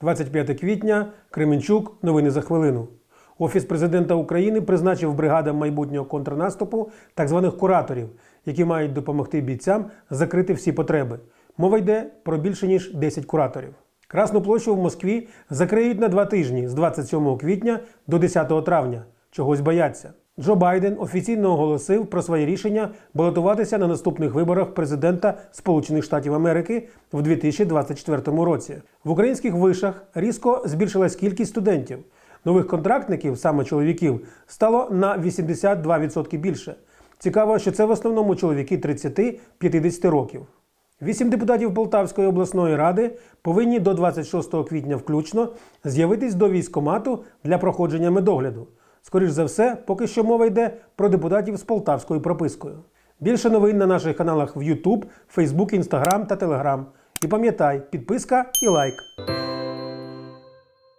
25 квітня, Кременчук, новини за хвилину. Офіс президента України призначив бригадам майбутнього контрнаступу так званих кураторів, які мають допомогти бійцям закрити всі потреби. Мова йде про більше ніж 10 кураторів. Красну площу в Москві закриють на два тижні з 27 квітня до 10 травня. Чогось бояться. Джо Байден офіційно оголосив про своє рішення балотуватися на наступних виборах президента Сполучених Штатів Америки в 2024 році. В українських вишах різко збільшилась кількість студентів. Нових контрактників, саме чоловіків, стало на 82% більше. Цікаво, що це в основному чоловіки 30-50 років. Вісім депутатів Полтавської обласної ради повинні до 26 квітня включно з'явитись до військкомату для проходження медогляду. Скоріш за все, поки що мова йде про депутатів з полтавською пропискою. Більше новин на наших каналах в YouTube, Facebook, Instagram та Telegram. І пам'ятай, підписка і лайк.